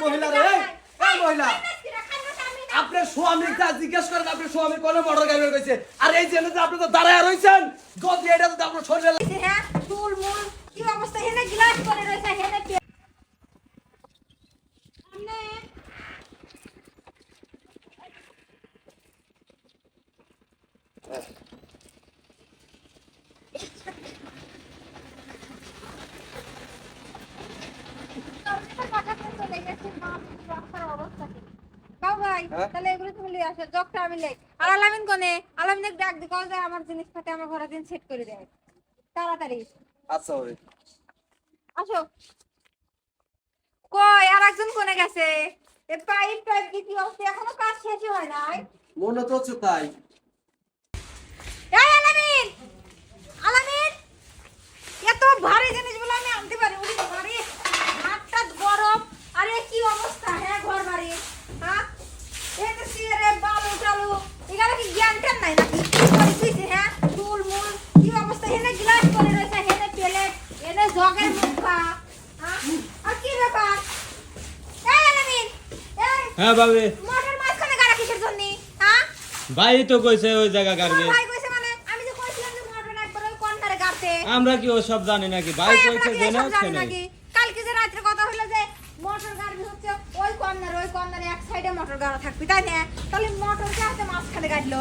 মহিলা রে। এই, মহিলা। আপনার স্বামীর তা জিজ্ঞেস করেন আপনার স্বামী কোন মোটর গাড়ি করেছে। আর এই যে আপনি তো দাঁড়ায় রয়েছেন গদি এটা তো আপনার শরীরে। হ্যাঁ চুল মুল কি অবস্থা? হেনে গ্লাস করে রয়েছে হেনে পে- সামনে। তোর কথা তো চলে ভাই, হ্যাঁ? তাহলে এগুলো তুমি লিয়ে আসো, জগটা আমি লেই। আর আলামিন কোনে? আলামিনের ডাক দি, কও যে আমার জিনিসপাতি আমার ঘরে দিন সেট করে দেয় তাড়াতাড়ি। আচ্ছা ওরে আসো। কই আর একজন কোনে গেছে? এ পাইপ টাইপ কি কি অবস্থা এখনও কাজ শেষই হয় নাই। মনে তো হচ্ছে তাই। এই আলামিন! আলামিন! এত ভারী জিনিসগুলো আমি আনতে পারি উড়ি ভারী হাতটা গরম আরে কি অবস্থা হ্যাঁ ঘর বাড়ি হ্যাঁ এই তো সিয়ারে বালু টালু এগুলো কি জ্ঞান টেন নাই নাকি কি করে দিয়েছে হ্যাঁ চুল মুল কি অবস্থা হেনে গ্লাস করে রয়েছে হেনে প্লেট এনে জগের মুখা হ্যাঁ আর কি ব্যাপার এই আলামিন এই হ্যাঁ বাবে। মোটর মাঝখানে গাড়া কিসের জন্য? হ্যাঁ? ভাই তো কইছে ওই জায়গা গাড়বে ভাই কইছে মানে আমি যে কইছিলাম যে মোটর একবার ওই কর্নারে গাড়তে। আমরা কি ওসব জানি নাকি? ভাই কইছে আমরা কি যে না জানি নাকি? কালকে যে রাত্রে কথা হলো যে মোটর গাড়বি হচ্ছে ওই কর্নারে ওই কর্নারে এক সাইডে মোটর গাড়া থাকবি তাই না? তাহলে মোটর কে হাতে মাঝখানে গাড়লো।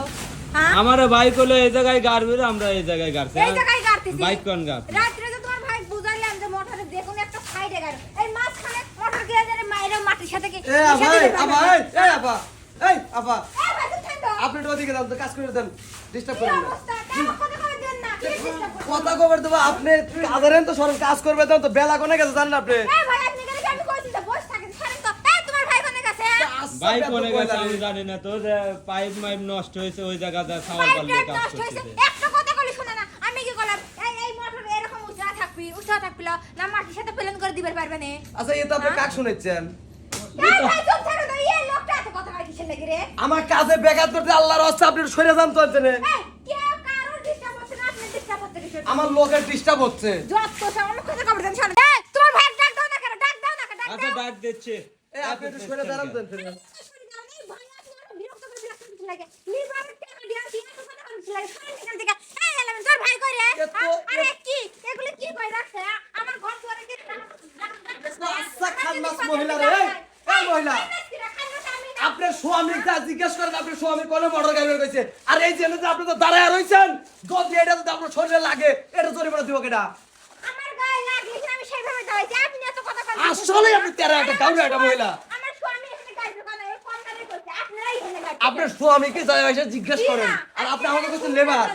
হ্যাঁ? আমারে ভাই কইলো এই জায়গায় গাড়বে আমরা এই জায়গায় গাড়ছে। এই জায়গায় গাড়তেছি। বাইক কোন গাড় রাত্রে যে তোমার ভাই বুঝাইলাম যে মোটরে যে কোনো একটা সাইডে গাড়ো এই মাঝখানে মোটর গিয়ে জানে মায়ের মাটির সাথে কি এ আবা এই আবা এই এই আবা এই আবা এই ভাই তুমি ঠান্ডা আপনি একটু ওদিকে যান কাজ করে দেন ডিস্টার্ব করেন না কথা কই দেন না? কি disturb করছেন? কথা কবার দেবো আপনি কাজের তো সরম কাজ করবে দেন তো বেলা কোনে গেছে জানেন আপনি? ভাই আপনি কেন আমি কইছি যে বসে থাকেন? ছাড়েন তো। এই তোমার ভাই কোনে গেছে? আচ্ছা, ভাই বেত কোনে কইলা গেছে রে। আমি জানি না তোর পাইপ মাইপ নষ্ট হয়েছে ওই জায়গাটা সাওয়াল পাল্লে কাজ করতেছে একটা কথা কলি শুনে না আমি কি করলাম এই এই মোটর এরকম উঁচা থাকবি উঁচা থাকবি না মাটির সাথে প্লেন করে দিবার পারবে না? আচ্ছা এটা আপনি কাক শুনেছেন? আমার কাজে বেকার করতে আল্লাহর হস্তে আপনি সরে যান তো এখানে। এই কে কারও ডিস্টার্ব হচ্ছে না আপনি ডিস্টার্ব হচ্ছে কিসের আমার লোকের ডিস্টার্ব হচ্ছে। আচ্ছা ডাক দিচ্ছে। এই আপনি একটু সরে দাঁড়ান তো এখানে। ভাই আপনি আরও বিরক্ত করে বিরক্ত করতে লাগে লিভারের টাকা দিয়া দিয়ে তো কথা বলতে লাগে শুনেন এখান থেকে এই এলেন তোর ভাই কই রে এ তো- আরে কি এগুলি কি কই রাখছে আমার ঘর দুয়ারে কি খান্নাস মহিলা রে এই, এই মহিলা। আপনার স্বামীর জিজ্ঞেস করেন আপনার স্বামী কোন মোটর গাড়ি করেছে? আর এই যে আপনি তো দাঁড়ায় রয়েছেন গদি এটা আপনার শরীরে লাগে এটা জরিমানা দিব কেটা আসলে আপনি তেরা একটা গাউরা একটা মহিলা আপনার স্বামীকে যায় এসে জিজ্ঞেস করেন আর আপনি আমাকে বলছেন লেবার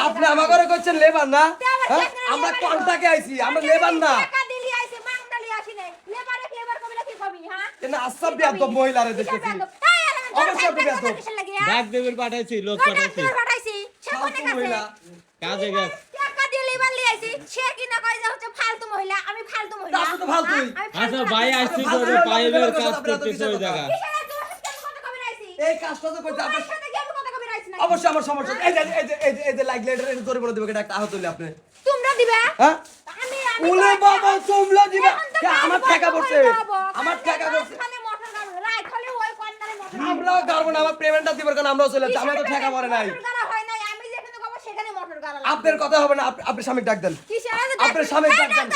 আপনি আমাকে করছেন লেবার না? হ্যাঁ? আমরা কন্টাকে আইছি? আমরা লেবার না টাকা দিলি আইছে মাংদালি আসি নাই লেবারে লেবার কবি না কি কবি আসাব বিয়াদব মহিলারে দেখেছি। অবশ্যই আপনি বেয়াদব। ডাক দেবের পাঠাইছি লোক পাঠাইছি। পাঠাইছি। সে কোনে ফালতু গেছে মহিলা। কাজে গেছে। টাকা দিয়ে লেবার লিয়ে আইছি। সে কি না কয় যে হচ্ছে ফালতু মহিলা? আমি ফালতু মহিলা। তো ফালতুই। আচ্ছা ভাই না। আসছে ভালো তোর ভালো পাইপের ভালো কাজ করতেছে ওই জায়গা কিসের এত হচ্ছে কথা কবি রাইছি এই কাজটা তো করতে আপনার সাথে কি আমি কথা কবি রাইছি না। অবশ্যই আমার সমস্যা এই যে এই যে এই যে লাইক লেটার এটা জরিমানা দিব কেটা একটা আহত হইলে আপনি। তোমরা দিবে? হ্যাঁ? উলে বাবা তোমরা দিবে কে আমার বন্ধ পড়ছে আমার টাকা পড়ছে। আমরাও গাড়বো না আমার পেমেন্টটা দিবার কারণ আমরাও চলে যাচ্ছি আমরা তো টাকা পড়ে নাই হয়। আপনার কথা হবে না স্বামী ডাক দেন আপনার স্বামীর এই ডাক দেন।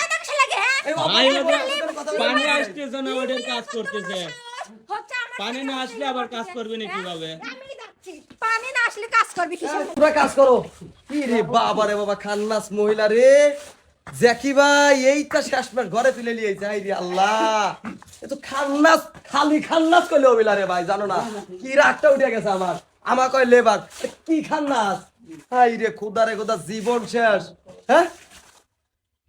হ্যাঁ? পানি। আসতেছে না ওদের কাজ করতেছে পানি না আসলে আবার কাজ করবে না হ্যাঁ? কীভাবে? পানি না আসলে কাজ করবি তোরা কাজ করো কি রে বাবা রে বাবা খান্নাস মহিলা রে জ্যাকি ভাই, এইটা শেষ মাস ঘরে তুলে যাই রে আল্লাহ। এ তো খান্নাস, খালি খান্নাস কইলে অবিলা রে ভাই, জানো না? কি রাগটা উঠে গেছে আমার। আমার কয় লেবার কি খান্নাস? হাই রে খুদা রে খুদা, জীবন শেষ। হ্যাঁ?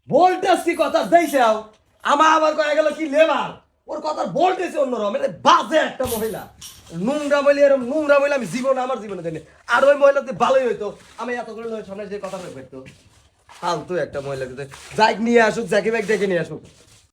ভোল্টেজ কি কথা? দেইছে আও আমার আবার কয়ে গেল কি লেবার ওর কথার ভোল্টেজ অন্যরকম। এটা বাজে একটা মহিলা। নোংরা মহিলা এরকম নোংরা মহিলা আমি জীবনে, আমার জীবনে দেয়নি আর ওই মহিলা যদি ভালোই হইতো। আমি এত করে সামনে যে কথা বলে ফেলতো একটা মহিলা। যাই নিয়ে আসুক জ্যাকি ব্যাগ দেখে নিয়ে আসুক।